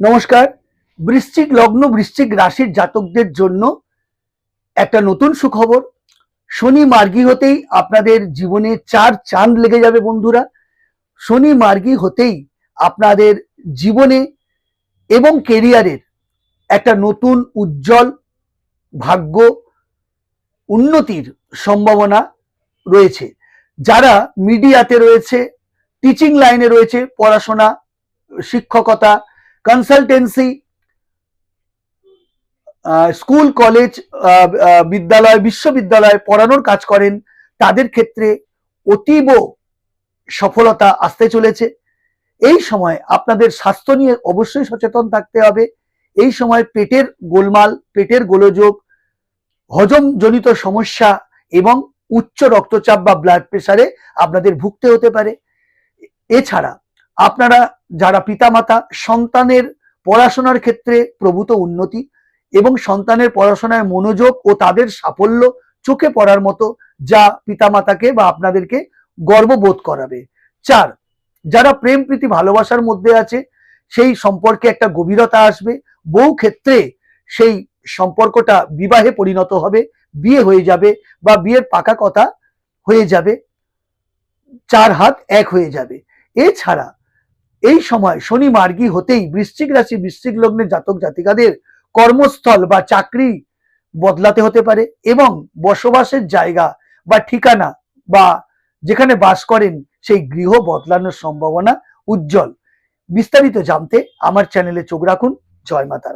নমস্কার। বৃশ্চিক লগ্ন, বৃশ্চিক রাশির জাতকদের জন্য একটা নতুন সুখবর। শনি মার্গী হতেই আপনাদের জীবনে চার চাঁদ লেগে যাবে বন্ধুরা। শনি মার্গী হতেই আপনাদের জীবনে এবং কেরিয়ারের একটা নতুন উজ্জ্বল ভাগ্য উন্নতির সম্ভাবনা রয়েছে। যারা মিডিয়াতে রয়েছে টিচিং লাইনে রয়েছে, পড়াশোনা, শিক্ষকতা কনসালটেন্সি স্কুল কলেজ বিদ্যালয়, বিশ্ববিদ্যালয় পড়ানোর কাজ করেন। তাদের ক্ষেত্রে অতীব সফলতা আসতে চলেছে। এই সময় আপনাদের স্বাস্থ্য নিয়ে অবশ্যই সচেতন থাকতে হবে। এই সময় পেটের গোলমাল, পেটের গোলযোগ, হজমজনিত সমস্যা এবং উচ্চ রক্তচাপ বা ব্লাড প্রেসারে আপনাদের ভুগতে হতে পারে। এছাড়া আপনারা যারা পিতামাতা, সন্তানের পড়াশোনার ক্ষেত্রে প্রভূত উন্নতি এবং সন্তানের পড়াশোনায় মনোযোগ ও তাদের সাফল্য চোখে পড়ার মতো যা পিতামাতাকে বা আপনাদেরকে গর্ববোধ করাবে। চার, যারা প্রেম, প্রীতি, ভালোবাসার মধ্যে আছে, সেই সম্পর্কে একটা গভীরতা আসবে। বহু ক্ষেত্রে সেই সম্পর্কটা বিবাহে পরিণত হবে, বিয়ে হয়ে যাবে বা বিয়ের পাকা কথা হয়ে যাবে, চার হাত এক হয়ে যাবে। এছাড়া এই সময় শনি মার্গী হতেই বৃশ্চিক রাশি, বৃশ্চিক লগ্নের জাতক জাতিকাদের কর্মস্থল বা চাকরি বদলাতে হতে পারে এবং বসবাসের জায়গা বা ঠিকানা বা যেখানে বাস করেন সেই গৃহ বদলানোর সম্ভাবনা উজ্জ্বল। বিস্তারিত জানতে আমার চ্যানেলে চোখ রাখুন। জয় মাতা।